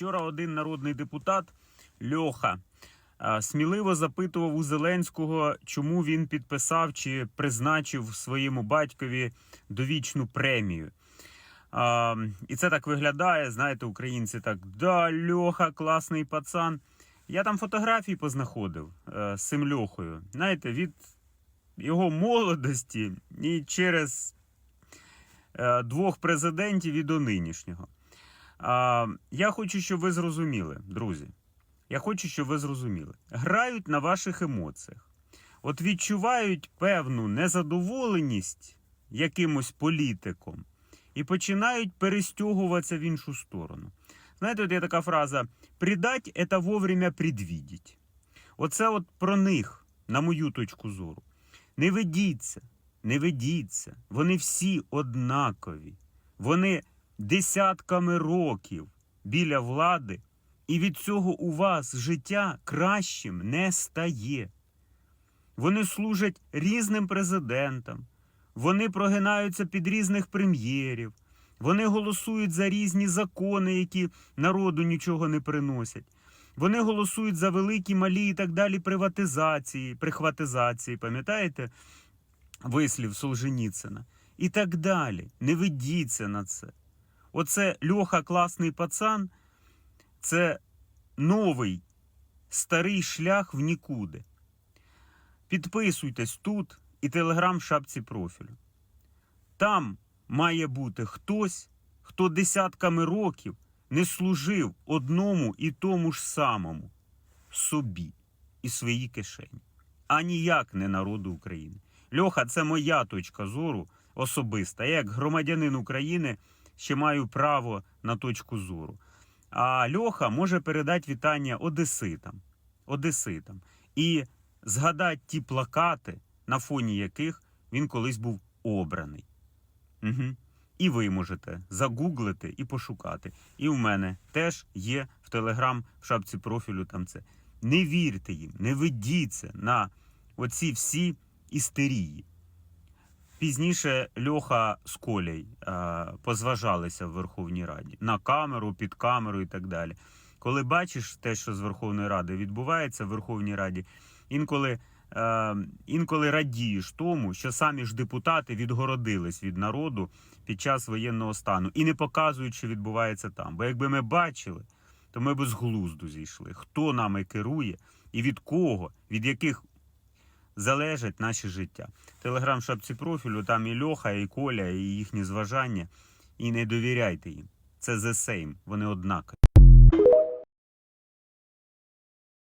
Вчора один народний депутат Льоха сміливо запитував у Зеленського, чому він підписав чи призначив своєму батькові довічну премію. А, і це так виглядає. Знаєте, українці так да, Льоха, класний пацан. Я там фотографії познаходив е, з цим Льохою. Знаєте, від його молодості і через е, двох президентів і до нинішнього. А, я хочу, щоб ви зрозуміли, друзі. Я хочу, щоб ви зрозуміли. Грають на ваших емоціях. От відчувають певну незадоволеність якимось політиком і починають перестягуватися в іншу сторону. Знаєте, от є така фраза: «Предать – це вовремя предвідіть». Оце от про них, на мою точку зору. Не ведіться, не ведіться. Вони всі однакові. Вони десятками років біля влади, і від цього у вас життя кращим не стає. Вони служать різним президентам, вони прогинаються під різних прем'єрів, вони голосують за різні закони, які народу нічого не приносять. Вони голосують за великі, малі і так далі приватизації, прихватизації, пам'ятаєте вислів Солженіцина? І так далі. Не ведіться на це. Оце Льоха класний пацан, це новий старий шлях в нікуди. Підписуйтесь тут і телеграм шапці профілю. Там має бути хтось, хто десятками років не служив одному і тому ж самому собі і своїй кишені, а ніяк не народу України. Льоха, це моя точка зору особиста. Я як громадянин України ще маю право на точку зору. А Льоха може передати вітання одеситам, одеситам і згадати ті плакати, на фоні яких він колись був обраний. Угу. І ви можете загуглити і пошукати. І в мене теж є в Телеграм в шапці профілю там це. Не вірте їм, не ведіться на оці всі істерії. Пізніше Льоха з Колей е, позважалися в Верховній Раді на камеру, під камеру і так далі. Коли бачиш те, що з Верховної Ради відбувається в Верховній Раді, інколи, е, інколи радієш тому, що самі ж депутати відгородились від народу під час воєнного стану і не показують, що відбувається там. Бо якби ми бачили, то ми б з глузду зійшли. Хто нами керує і від кого, від яких залежать наші життя. Телеграм-шапці профілю, там і Льоха, і Коля, і їхні зважання. І не довіряйте їм. Це the same, вони однакові.